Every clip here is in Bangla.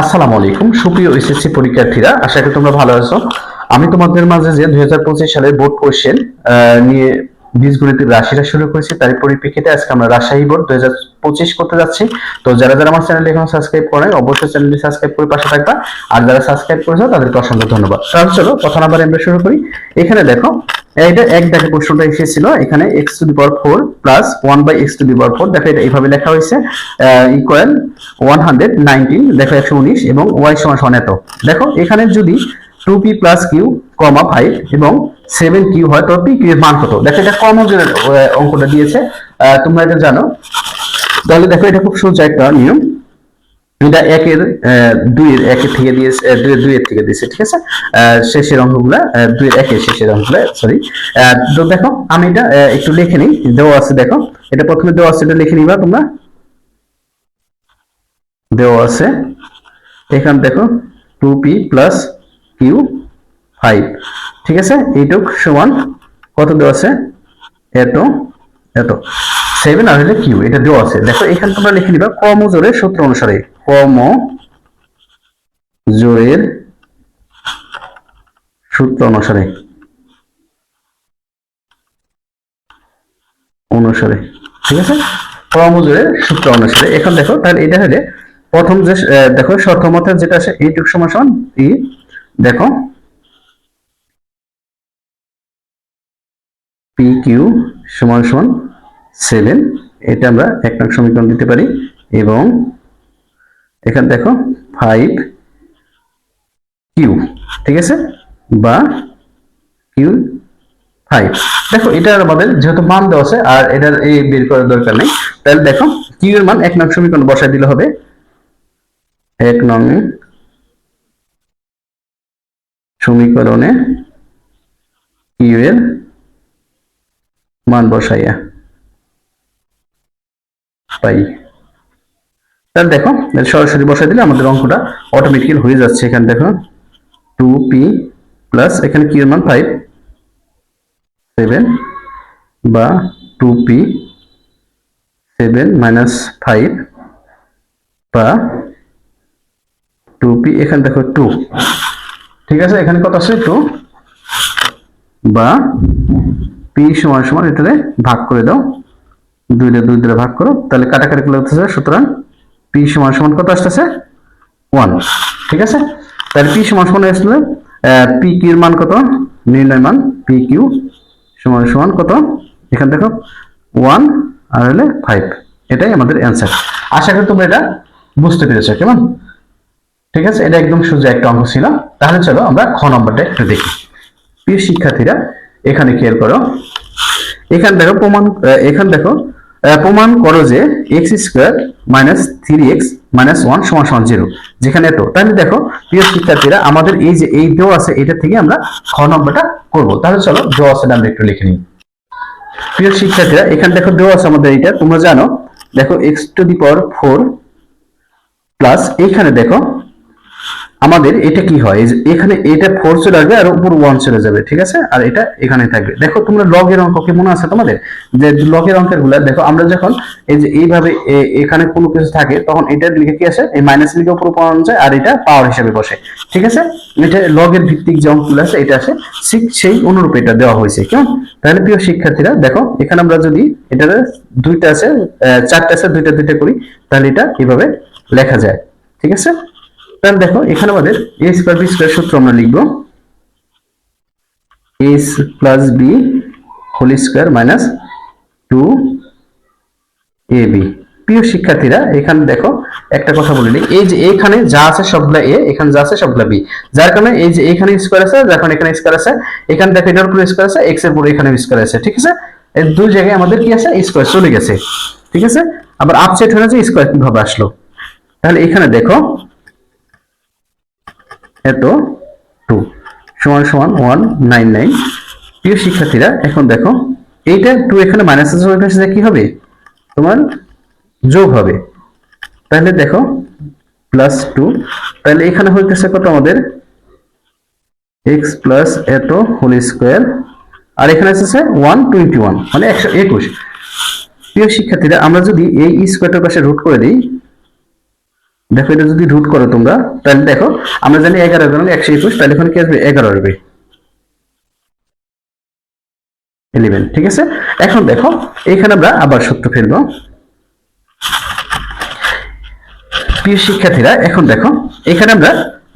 আসসালামু আলাইকুম, সুপ্রিয় এসএসসি পরীক্ষার্থীরা, আশা করি তোমরা ভালো আছো। আমি তোমাদের মাঝে যে দুই হাজার পঁচিশ সালের বোর্ড কোয়েশ্চেন নিয়ে বীজগণিতের রাশিটা শুরু করেছি তার পরিপ্রেক্ষিতে আজকে আমরা রাজশাহী বোর্ড দুই হাজার পঁচিশ করতে যাচ্ছি। তো যারা যারা আমার চ্যানেলটি এখন সাবস্ক্রাইব করে অবশ্যই চ্যানেলটি সাবস্ক্রাইব করে পাশে থাকবা। আর যারা সাবস্ক্রাইব করেছ, তাদেরকে অসংখ্য ধন্যবাদ। তাহলে চলো, কথা নাম্বার আমরা শুরু করি। এখানে দেখো এটা এক দেখে প্রশ্নটা এসেছিল, এখানে x to the power four plus one by x to the power four দেখো এটা এইভাবে লেখা হয়েছে ইকুয়াল ওয়ান হান্ড্রেড নাইনটিন দেখো একশো উনিশ এবং ওয়াই সমান এত। দেখো, এখানে যদি two p plus q comma five এবং সেভেন কিউ হয় তো পি কিউ মান কত? দেখো এটা কমন অঙ্কটা দিয়েছে। তোমরা এটা জানো। তাহলে দেখো এটা খুব সোজা একটা নিয়ম। এটা একের দুইয়ের, একের থেকে দিয়েছে দুইয়ের দুইয়ের থেকে দিয়েছে, ঠিক আছে? শেষের অঙ্কগুলা দুইয়ের, একের শেষের অঙ্কগুলা সরি তো দেখো, আমি এটা একটু লিখে নিই। দেওয়া আছে, দেখো। এটা প্রথমে দেওয়া আছে, এটা লিখে নিবা তোমরা। দেওয়া আছে। এখানে দেখো two p plus q five ঠিক আছে? এইটুক সমান কত দেওয়া আছে? এত এত। সেভেন আর হলে কিউ, এটা দেওয়া আছে। দেখো, এখানে তোমরা লিখে নিবা কম জোরের সূত্র অনুসারে। কম জোরের সূত্র অনুসারে। অনুসারে, ঠিক আছে? কম ও জোরের সূত্র অনুসারে। এখন দেখো, তাহলে এটা হলে প্রথম যে দেখো, শর্ত যেটা আছে, এইটুক সমান সমান ই দেখো পি কিউ সমান সমান সেভেন এটা আমরা এক নং সমীকরণ দিতে পারি। এবং এখানে দেখো ফাইভ কিউ ঠিক আছে? বা কিউ ফাইভ দেখো, এটার আমাদের যেহেতু মান দেওয়া আছে, আর এটার এই বের করার দরকার নেই, তাহলে দেখো কিউ এর মান এক নং সমীকরণ বসায় দিলে হবে। এক নং সমীকরণে কিউ এর মান বসাইয়া। পাই। তাহলে দেখো সরাসরি বসাই দিলে আমাদের অঙ্কটা অটোমেটিক্যাল হয়ে যাচ্ছে এখানে, দেখো। টু পি প্লাস এখানে কি মান? ফাইভ সেভেন বা two p seven minus five বা টু পি এখানে দেখো টু ঠিক আছে, এখানে কত আছে? টু বা পি সমান সমান এটাতে ভাগ করে দাও। দুই দুই দিয়ে ভাগ করো। তাহলে কাটাকাটি করলে হচ্ছে সুতরাং পি সমান সমান কত আসতেছে? ওয়ান। ঠিক আছে? তাহলে পি সমান সমান আসলে পি কিউর মান কত? নির্ণয় মান পি কিউ সমান সমান কত? এখানে দেখো, ওয়ান আর হলে ফাইভ। এটাই আমাদের অ্যান্সার। আশা করি তোমরা এটা বুঝতে পেরেছ, কেমন? ঠিক আছে? এটা একদম সোজা একটা অঙ্ক ছিল। তাহলে চলো আমরা খ নম্বরটা একটু দেখি। প্রিয় শিক্ষার্থীরা এখানে খেয়াল করো। এখানে দেখো প্রমাণ এখানে দেখো প্রমাণ করো যে x square minus three x minus one সমান সমান জিরো যেখানে এত তাহলে দেখো, প্রিয় শিক্ষার্থীরা, আমাদের এই যে, এই দেওয়া আছে, এটা থেকে আমরা খ নম্বরটা করব। তাহলে চলো দেওয়া আছে আমরা একটু লিখে নিই। প্রিয় শিক্ষার্থীরা, এখানে দেখো, দেওয়া আছে আমাদের এটা তোমরা জানো, দেখো x to the power four plus এইখানে দেখো আমাদের এটা কি হয়? এখানে এটা ফোর চলে আসবে আর উপর ওয়ান চলে যাবে, ঠিক আছে? আর এটা এখানে থাকবে। দেখো তোমরা লগের অঙ্ক কি মনে আছে তোমাদের? যে লগের অঙ্কেরগুলা, দেখো আমরা যখন এই যে এইভাবে এখানে কোনো কিছু থাকে, তখন এটা লিখে কি আসে এই মাইনাস লিখে উপর পাওয়া যায় আর এটা পাওয়ার হিসেবে বসে, ঠিক আছে? এটা লগের ভিত্তিক যে অঙ্কগুলো আছে, এটা ঠিক সেই অনুরূপ এটা দেওয়া হয়েছে, কেমন? তাহলে প্রিয় শিক্ষার্থীরা, দেখো, এখানে আমরা যদি এটা দুইটা আছে চারটা আছে, দুইটা দুইটা করি, তাহলে এটা এইভাবে লেখা যায়, ঠিক আছে? তাহলে দেখো, এখানে আমাদের এ স্কোয়ার বি স্কোয়ার সূত্র আমরা লিখব। S plus b whole square minus two a b প্রিয় শিক্ষার্থীরা, এখানে দেখো, একটা কথা বলে নিই। এই যে এখানে যা আছে সবগুলা এ এখানে যা আছে সবগুলা বি যার কারণে এই যে এখানে স্কোয়ার আছে, যার কারণে এখানে স্কোয়ার আছে, এখানে দেখো এটার উপরে স্কোয়ার আছে এক্সের উপরে এখানে স্কোয়ার আছে, ঠিক আছে? এই দুই জায়গায় আমাদের কি আছে? স্কোয়ার চলে গেছে, ঠিক আছে? আবার আপসেট হয়ে যে স্কোয়ার কীভাবে আসলো? তাহলে এখানে দেখো এত টু সমান সমান ওয়ান নাইন নাইন প্রিয় শিক্ষার্থীরা, এখন দেখো, এইটা টু এখানে মাইনাস আছে কি হবে? তোমার যোগ হবে। তাহলে দেখো প্লাস টু তাহলে এখানে হইতেছে কত আমাদের? এক্স প্লাস এত হোল স্কোয়ার আর এখানে আছে ওয়ান টোয়েন্টি ওয়ান মানে একশো একুশ। প্রিয় শিক্ষার্থীরা, আমরা যদি এই স্কোয়ারটার পাশে রুট করে দিই দেখো, এটা যদি রুট করো তোমরা, তাহলে দেখো, আমরা জানি এগারো এগারো একশো একুশ, তাহলে এখানে কি আসবে? এগারো আসবে। ইলেভেন ঠিক আছে? এখন দেখো, এখানে আমরা আবার সূত্র ফেলব। প্রিয় শিক্ষার্থীরা, এখন দেখো, এখানে আমরা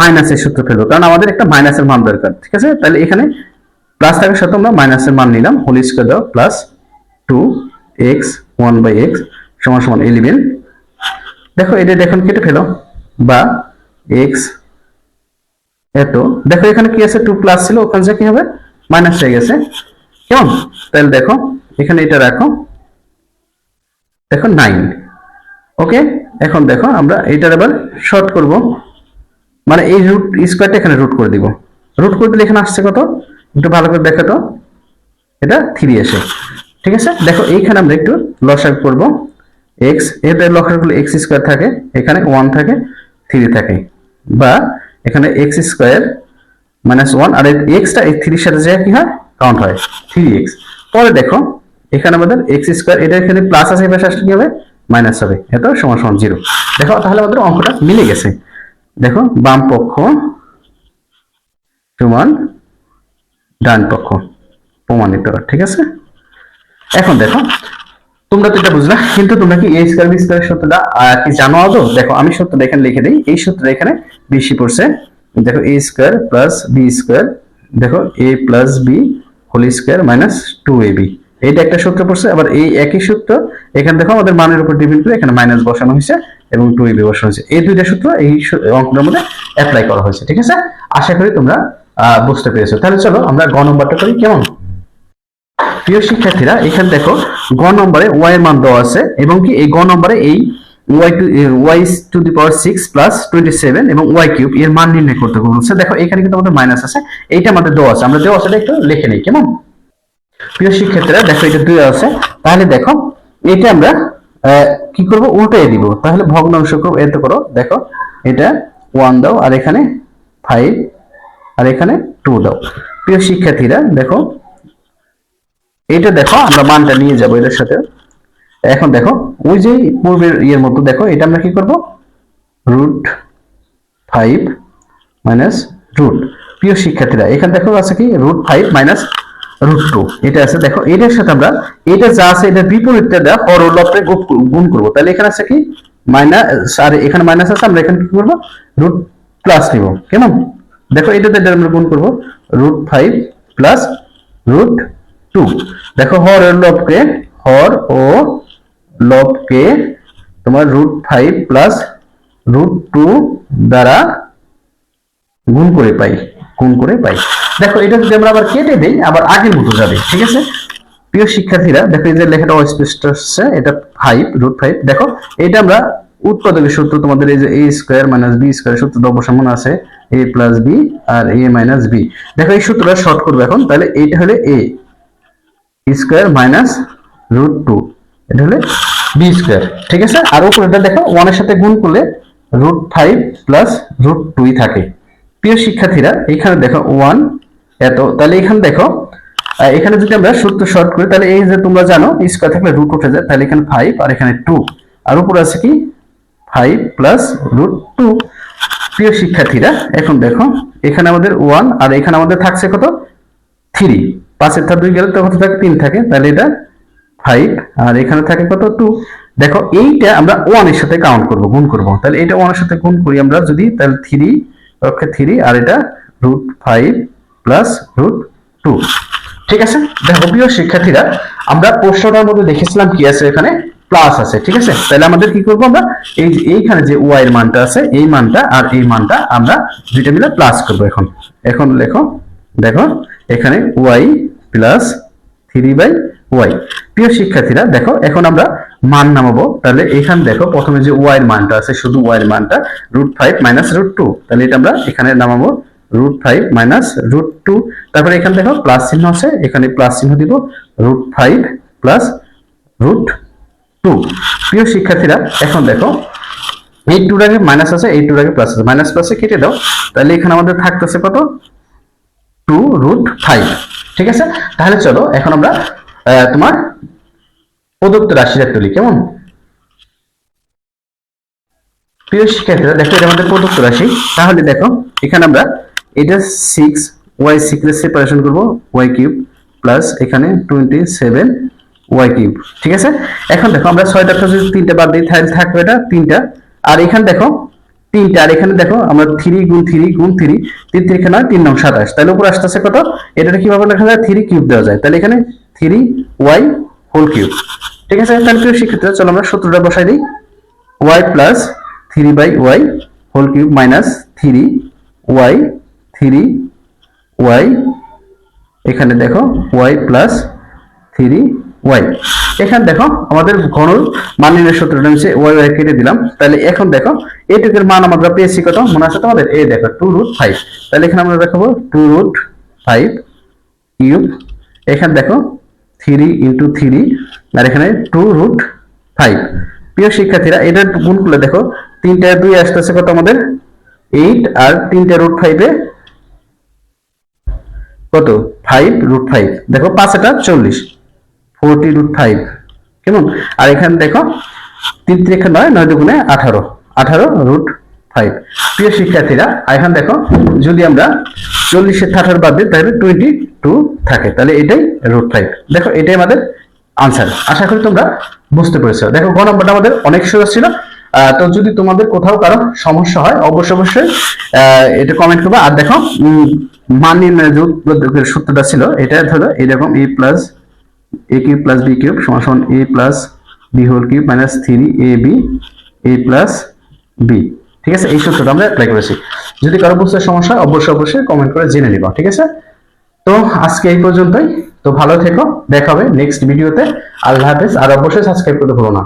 মাইনাসের সূত্র ফেলব, কারণ আমাদের একটা মাইনাসের মান দরকার, ঠিক আছে? তাহলে এখানে প্লাস থাকার সাথে আমরা মাইনাসের মান নিলাম হোল স্কোয়ার দাও plus two x one by x সমান সমান ইলেভেন দেখো এটা এখন কেটে ফেলো। বা এক্স এত। দেখো, এখানে কি আছে? টু প্লাস ছিল, ওখানে যে কি হবে? মাইনাস হয়ে গেছে। কেমন? তাহলে দেখো, এখানে এটা রাখো। দেখো নাইন ওকে এখন দেখো, আমরা এটার আবার শর্ট করব। মানে এই রুট স্কোয়ারটা এখানে রুট করে দিব। রুট করে দিলে এখানে আসছে কত? একটু ভালো করে দেখো তো। এটা থ্রি এসে। ঠিক আছে? দেখো, এইখানে আমরা একটু লসাগ করব। এক্সের করলে এক্স স্কোয়ার থাকে, এখানে ওয়ান থাকে থ্রি থাকে। বা এখানে এক্স স্কোয়ার মাইনাস ওয়ান আর এক্সটা এই থ্রির সাথে যায় কি হয়? কাউন্ট হয়। থ্রি এক্স পরে দেখো, এখানে আমাদের এক্স স্কোয়ার এটা এখানে প্লাস আছে, এবার আসলে কি হবে? মাইনাস হবে। এত সমান সমান জিরো দেখো, তাহলে আমাদের অঙ্কটা মিলে গেছে। দেখো, বাম পক্ষ, সমান ডান পক্ষ, প্রমাণিত, ঠিক আছে? এখন দেখো তোমরা তো এটা বুঝলা, কিন্তু তোমরা কি এই স্কয়ার বি স্কয়ার সূত্রটা কি জানো আদৌ? দেখো, আমি সূত্রটা এখানে লিখে দিই। এই সূত্রটা এখানে বেশি পড়ছে। দেখো A square plus B square দেখো A plus B whole square minus two A B এইটা একটা সূত্র পড়ছে, আবার এই একই সূত্র, এখানে দেখো, আমাদের মানের উপর ডিপেন্ড করে এখানে মাইনাস বসানো হয়েছে এবং টু এ বি বসানো হয়েছে। এই দুইটা সূত্র এই অঙ্কটার মধ্যে অ্যাপ্লাই করা হয়েছে, ঠিক আছে? আশা করি তোমরা বুঝতে পেরেছ। তাহলে চলো, আমরা গ নম্বরটা করি, কেমন? প্রিয় শিক্ষার্থীরা, এখানে দেখো, গ নম্বরে ওয়াই এর মান দেওয়া আছে এবং কি এই গ নম্বরে এই Y to Y to the power six plus twenty seven এবং ওয়াই কিউব এর মান নির্ণয় করতে বলছে দেখো, এখানে কিন্তু আমাদের মাইনাস আছে, এইটা আমাদের দেওয়া আছে। আমরা দেওয়া আছে একটু লিখে নিই, কেমন? প্রিয় শিক্ষার্থীরা, দেখো, এটা দুই আছে। তাহলে দেখো, এটা আমরা কি করব? উল্টাই দিব। তাহলে ভগ্নাংশ করব এত করো, দেখো, এটা ওয়ান দাও, আর এখানে ফাইভ আর এখানে টু দাও। প্রিয় শিক্ষার্থীরা, দেখো এটা দেখো, আমরা মানটা নিয়ে যাব এটার সাথে। এখন দেখো, ওই যে পূর্বের ইয়ের মতো দেখো, এটা আমরা কি করব? Root five minus root. প্রিয় শিক্ষার্থীরা, এখানে দেখো আছে কি? Root five minus root two. এটা আছে, দেখো এটার সাথে আমরা এটা যা আছে এটা বিপরীতটা দেওয়া হরলপে গুণ করব। তাহলে এখানে আছে কি? মাইনাস, আর এখানে মাইনাস আছে, আমরা এখানে কি করব? রুট প্লাস নিব। কেমন? দেখো, এটাতে এটা আমরা গুণ করব। Root five plus root two. দেখো হর লবকে, হর ও লবকে তোমার root five plus root two দ্বারা গুণ করে পাই, গুণ করে পাই। দেখো এটা যদি আমরা আবার কেটে দেই, আবার আগের মতো যাবে, ঠিক আছে? প্রিয় শিক্ষার্থীরা, দেখো এই যে লেখাটা অস্পষ্ট হচ্ছে, এটা ফাইভ রুট ফাইভ দেখো, এটা আমরা উৎপাদকের সূত্র তোমাদের এই যে A square minus B square সূত্র অবসম্মান আছে এ প্লাস বি আর এ মাইনাস বি দেখো এই সূত্রটা শর্ট করব এখন, তাহলে এইটা হলে A square minus root two. এটা হলে বি স্কোয়ার। ঠিক আছে? আর উপরেটা দেখো ওয়ানের সাথে গুণ করলে root five plus root two থাকে। প্রিয় শিক্ষার্থীরা, এখানে দেখো ওয়ান এত, তাহলে এখানে দেখো এখানে যদি আমরা সূত্র শর্ট করি, তাহলে এই যে তোমরা জানো স্কোয়ার থাকলে রুট উঠে যায়? তাহলে এখানে ফাইভ আর এখানে টু আর উপরে আছে কি? ফাইভ প্লাস রুট টু প্রিয় শিক্ষার্থীরা, এখন দেখো, এখানে আমাদের ওয়ান আর এখানে আমাদের থাকছে কত? থ্রি পাঁচের থার দুই গেলে তখন থাকে তিন থাকে, তাহলে এটা ফাইভ আর এখানে থাকে কত? টু দেখো, এইটা আমরা ওয়ানের সাথে কাউন্ট করব, গুণ করব। তাহলে এটা ওয়ানের সাথে গুণ করি আমরা যদি, তাহলে থ্রি পক্ষে থ্রি আর এটা root five plus root two ঠিক আছে? দেখো, প্রিয় শিক্ষার্থীরা, আমরা প্রশ্নটার মধ্যে দেখেছিলাম কি আছে এখানে? প্লাস আছে, ঠিক আছে? তাহলে আমাদের কি করব আমরা? এই এইখানে যে ওয়াই এর মানটা আছে, এই মানটা আর এই মানটা আমরা দুইটা মিলে প্লাস করব এখন। এখন লেখো, দেখো, এখানে Y plus three by Y প্রিয় শিক্ষার্থীরা, দেখো, এখন আমরা মান নামাবো। তাহলে এখানে দেখো, প্রথমে যে ওয়াই মানটা আছে, শুধু ওয়াই মানটা root five minus root two তাহলে এটা আমরা এখানে নামাবো root five minus root two তারপরে এখানে দেখো প্লাস চিহ্ন আছে, এখানে প্লাস চিহ্ন দিব root five plus root two প্রিয় শিক্ষার্থীরা, এখন দেখো এই টুর আগে মাইনাস আছে এই টুর আগে প্লাস আছে। মাইনাস প্লাসে কেটে দাও। তাহলে এখানে আমাদের থাকতেছে কত? টু রুট ফাইভ ঠিক আছে? তাহলে চলো, এখন আমরা তোমার প্রদত্ত রাশিটা তুলি কেমন? প্রিয় শিক্ষার্থীরা, দেখো এটা আমাদের প্রদত্ত রাশি। তাহলে দেখো, এখানে আমরা এটা সিক্স ওয়াই সিক্স সেপারেশন করব ওয়াই কিউব প্লাস এখানে টোয়েন্টি সেভেন ওয়াই কিউব ঠিক আছে? এখন দেখো, আমরা ছয়টা তিনটা বাদ দিই থাকবে এটা তিনটা। আর এখানে দেখো তিনটা, আর এখানে দেখো আমরা থ্রি গুণ থ্রি গুণ থ্রি তিন তিন এখানে তিন নং সাতাশ। তাহলে উপরে আসতেছে কত? এটা কীভাবে লেখা যায়? থ্রি কিউব দেওয়া যায়। তাহলে এখানে থ্রি ওয়াই হোল কিউব ঠিক আছে, তাহলে প্রিয় শিক্ষার্থীরা, চলো আমরা সূত্রটা বসাই দিই। Y plus three by Y whole cube minus three Y three Y এখানে দেখো ওয়াই প্লাস থ্রি ওয়াই এখানে দেখো, আমাদের ঘনর মান নির্ণয় সূত্রটা হচ্ছে ওয়াই ওয়াই কেটে দিলাম। তাহলে এখন দেখো এইটুকুর মান আমরা পেয়েছি কত? মনে আছে তোমাদের? এই দেখো টু রুট ফাইভ তাহলে এখানে আমরা দেখাবো টু রুট ফাইভ কিউব এখানে দেখো থ্রি ইন্টু থ্রি আর এখানে টু রুট ফাইভ প্রিয় শিক্ষার্থীরা এটা গুণ করলে দেখো, তিনটা দুই আসতেছে কত আমাদের? এইট আর তিনটা রুট ফাইভে কত? ফাইভ রুট ফাইভ দেখো, পাঁচ এটা চল্লিশ। ফোরটি রুট ফাইভ কেমন? আর এখানে দেখো, তিন তিরিখা নয় নয় দুগুণে আঠারো। আঠারো রুট ফাইভ প্রিয় শিক্ষার্থীরা এখানে দেখো, যদি আমরা চল্লিশের আঠারো বাদ দিই, তাহলে টোয়েন্টি টু থাকে। তাহলে এটাই রুট ফাইভ দেখো, এটাই আমাদের আনসার আশা করি তোমরা বুঝতে পেরেছ। দেখো, গ নম্বরটা আমাদের অনেক সহজ ছিল। তো যদি তোমাদের কোথাও কারও সমস্যা হয়, অবশ্যই অবশ্যই এটা কমেন্ট করবে। আর দেখো মান নির্ণয়ের যে সূত্রটা ছিল, এটা ধরো, এরকম A plus A cube plus B cube সমান A plus B whole cube minus three A B A plus B ঠিক আছে? এই সূত্রটা আমরা অ্যাপ্লাই করেছি। যদি কারও বুঝতে সমস্যা অবশ্যই অবশ্যই কমেন্ট করে জেনে নিবা, ঠিক আছে? তো আজকে এই পর্যন্তই। তো ভালো থেকো, দেখা হবে নেক্সট ভিডিওতে আল্লাহ হাফেজ, আর অবশ্যই সাবস্ক্রাইব করতে ভুলো না।